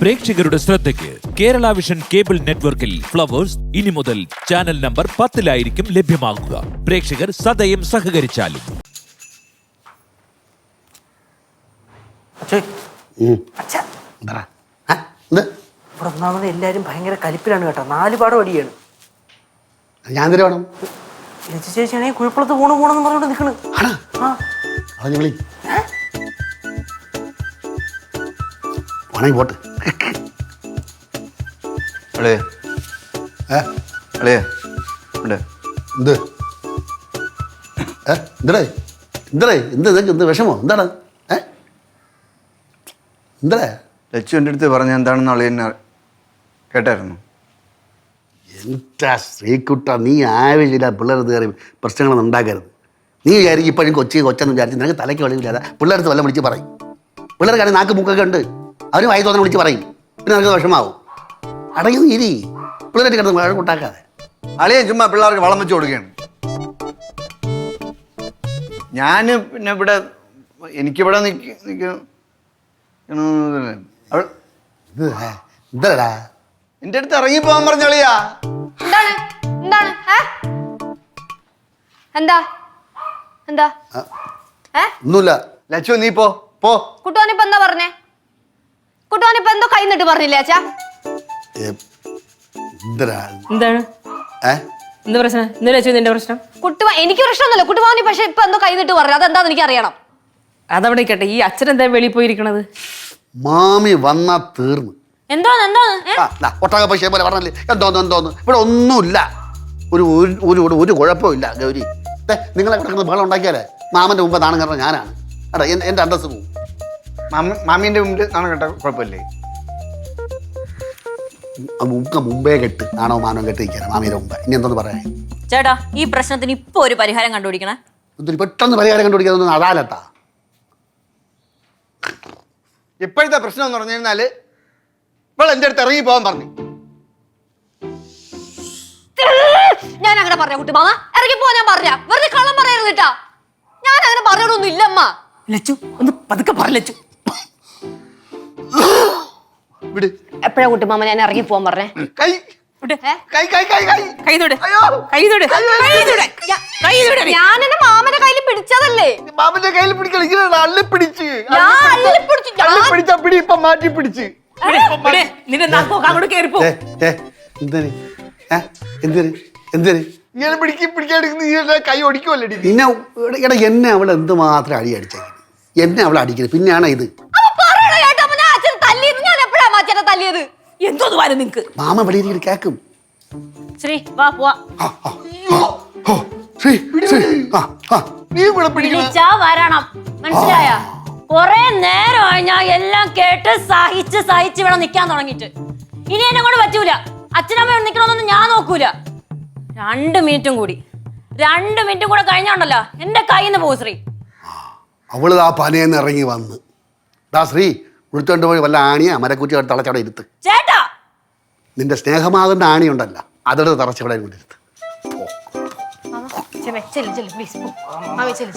പ്രേക്ഷകരുടെ ശ്രദ്ധയ്ക്ക് Kerala vision cable നെറ്റ്വർക്കിൽ ഫ്ലവേഴ്സ് ഇനി മുതൽ ചാനൽ നമ്പർ പത്തിലായിരിക്കും ലഭ്യമാകുക പ്രേക്ഷകർ സദയം സഹകരിച്ചാലും. എല്ലാരും ഇവിടെ ഒന്നാമത് ഭയങ്കര കലിപ്പിലാണ് കേട്ടോ. നാല് പാടം അടിയാണ് ഞാൻ വേണം? ലച്ചു ചേച്ചിയാണെങ്കിൽ കുഴപ്പമുള്ളത് പോണു പോണെന്ന് പറഞ്ഞോണ്ട് നിൽക്കണ് ആ. വേണമെങ്കിൽ പോട്ട്. അളിയെ. ഏ? അളിയെ. ഉണ്ട്. എന്ത്? ഏ? എന്തടേ? എന്തടേ? എന്ത് ഇതൊക്കെ എന്ത് വിഷമോ? എന്താണ്? ഏ? എന്തടേ? ലച്ചു എന്റെ അടുത്ത് പറഞ്ഞ എന്താണെന്ന് അളി കേട്ടായിരുന്നു. എന്താ ശ്രീകുട്ട നീ ആവശ്യമില്ല പിള്ളേർത്ത് കയറി പ്രശ്നങ്ങളൊന്നും ഉണ്ടാക്കരുത്. നീ വിചാരിക്കും ഇപ്പോഴും കൊച്ചി കൊച്ചെന്ന് വിചാരിച്ച് നിനക്ക് തലയ്ക്ക് വെളിവില്ലാതെ പിള്ളേർത്ത് വല്ലതും വിളിച്ച് പറയും. പിള്ളേർക്കാണെങ്കിൽ നാക്ക് മൂക്കൊക്കെ ഉണ്ട്. അവർ വായി തോന്നുന്ന വിളിച്ച് പറയും. പിന്നെ നിനക്ക് വിഷമാവും. അടങ്ങി നീ ഇരി. പിള്ളേരായിട്ട് കിടന്ന് വഴ കൂട്ടാക്കാതെ. അളിയൻ ചുമ്മാ പിള്ളേർക്ക് വളം വെച്ച് കൊടുക്കുകയാണ്. ഞാൻ പിന്നെ ഇവിടെ എനിക്കിവിടെ നിൽക്ക നിൽക്ക എന്റെ എന്തടാ അടുത്ത് ഇറങ്ങിപ്പോവാൻ പറഞ്ഞ അളിയാ. എന്താണ്? എന്താണ്? എന്താ? എന്താ? ഒന്നുമില്ല. ലച്ചു നീ പോ പോ. കുട്ടുവാനിപ്പോ എന്താ പറഞ്ഞേ? കുട്ടുവാനിപ്പോ എന്തോ കൈ നിട്ട് പറഞ്ഞില്ലേ അച്ഛാ? എന്താണ്? എന്ത് പ്രശ്നം? എന്തിനാ വെച്ചു നിന്റെ പ്രശ്നം? കുട്ടുവാ എനിക്ക് പ്രശ്നമൊന്നുമില്ല. കുട്ടുവാനി പക്ഷെ ഇപ്പൊ എന്തോ കൈ നിട്ട് പറഞ്ഞു. അതെന്താന്ന് എനിക്ക് അറിയണം അതവിടെ കേട്ടെ ഈ അച്ഛൻ എന്താ വെളിയിൽ പോയിരിക്കണത്? മാമി വന്നാ തീർന്നു. എന്തോന്ന് എന്തോന്ന്? ഒട്ടക പൈസ പോലെ പറഞ്ഞല്ലേ? എന്തോന്ന് എന്തോന്ന്? ഇവിടെ ഒന്നുമില്ല. ഒരു ഒരു ഒരു കുഴപ്പമില്ല ഗൗരി. നിങ്ങളെ കിടക്കുന്ന ബഹളം ഉണ്ടാക്കിയാലേ? മാമന്റെ മുമ്പ് നാണം കാരണം ഞാനാണ്. എടാ എന്റെ അന്തസ് പോവും. മാമിന്റെ മുമ്പ് മുമ്പിൽ നാണം കേട്ട കുഴപ്പമില്ലേ? മുക്ക മുമ്പേ കെട്ട്. ആണോ മാനോ കെട്ട് നിൽക്കാൻ മാമിയുടെ മുമ്പ്. ഇനി എന്തോന്ന് പറയാൻ? ചേട്ടാ ഈ പ്രശ്നത്തിന് ഇപ്പൊ ഒരു പരിഹാരം കണ്ടുപിടിക്കണേ. ഇതിന് പെട്ടെന്ന് പരിഹാരം കണ്ടുപിടിക്കാതൊന്നും അതാലത്താ. ഇപ്പോഴത്തെ പ്രശ്നം എന്ന് പറഞ്ഞു കഴിഞ്ഞാൽ ഇപ്പോൾ എന്റെ അടുത്ത് ഇറങ്ങി പോകാൻ പറഞ്ഞു. ഞാൻ അങ്ങനെ പറഞ്ഞ കുട്ടി മാമ. ഇറങ്ങി പോ ഞാൻ പറഞ്ഞ വെറുതെ കള്ളം പറയരുത് കേട്ടാ. ഞാൻ അങ്ങനെ പറയണൊന്നും ഇല്ലമ്മ. ലച്ചു ഒന്ന് പതുക്കെ പറ ലച്ചു. വിട്. എപ്പോഴാ കുട്ടി മാമ ഞാൻ ഇറങ്ങി പോവാൻ പറഞ്ഞേ? കൈ. വിട്. ഏ? കൈ കൈ കൈ കൈ. കൈ തൊട്. അയ്യോ. കൈ തൊട്. കൈ തൊട്. കൈ തൊട്. ഞാൻ എന്റെ മാമന്റെ കയ്യിൽ പിടിച്ചതല്ലേ? മാമന്റെ കയ്യിൽ പിടിക്കണം ഇങ്ങനെ അള്ളി പിടിച്ച്. ഞാൻ അള്ളി പിടിച്ച്. ഞാൻ- അള്ളി പിടിച്ച പിടി ഇപ്പൊ മാറ്റി പിടിച്ച്. വിട്. നിന്റെ നാക്കോ അങ്ങോട്ട് കയറിപ്പോ ഏ ഏ എന്തിന്? ഏ എന്തിന്? എന്തിന്? ഇങ്ങനെ പിടിക്കി പിടിക്കാണ്ടിരിക്കുന്ന നീ എന്നെ കൈ ഒടിക്കുമല്ലേ പിന്നെ എടാ എന്നെ അവൾ എന്തുമാത്രം അടി അടിച്ചേക്കുന്നത്? എന്നെ അവൾ അടിക്കുന്നത്? പിന്നെയാണ് ഇത് അപ്പൊ പറയണ കേട്ടോ അപ്പൊ ഞാൻ അച്ഛനെ തല്ലിയത് ഞാൻ എപ്പോഴാ അച്ഛനെ തല്ലിയത് എന്തോന്ന് വരും നിങ്ങക്ക്. മാമ ഇവിടെ ഇരിക്കുന്ന? കേക്കും. ശ്രീ വാ പോവാ. ആ, ആ, ആ, ഓ, ശ്രീ, ശ്രീ, ആ, ആ. നീ ഇവിടെ പിടിക്കണം വിളിച്ചാ വരണം മനസ്സിലായ കൊറേ നേരമായി ഞാൻ എല്ലാം കേട്ട് സഹിച്ച് സഹിച്ച് ഇവിടെ നിക്കാൻ തുടങ്ങിയിട്ട്. ഇനി എന്നെ കൊണ്ട് പറ്റൂല. അച്ഛനമ്മ നിക്കണമെന്നൊന്നും ഞാൻ നോക്കൂല. രണ്ട് മിനിറ്റും കൂടി. രണ്ട് മിനിറ്റും കൂടെ കഴിഞ്ഞോണ്ടല്ലോ എന്റെ കയ്യിൽ നിന്ന് പോകും ശ്രീ. അവൾ ആ പനയെന്ന് ഇറങ്ങി വന്ന്. ദാ ശ്രീ ഉടുത്തോണ്ട് പോയി വല്ല ആണിയാ മരക്കുറ്റി തളച്ചവിടെ ഇരുത്ത്. ചേട്ടാ നിന്റെ സ്നേഹമാകുന്ന ആണിയുണ്ടല്ല. അതെടുത്ത് തറച്ചവിടെ കൊണ്ടിരുത്ത് ചെല്ല് ചെല്ല് ഭൂമിയാ പ്ലീസ് മാമി ചെല്ല്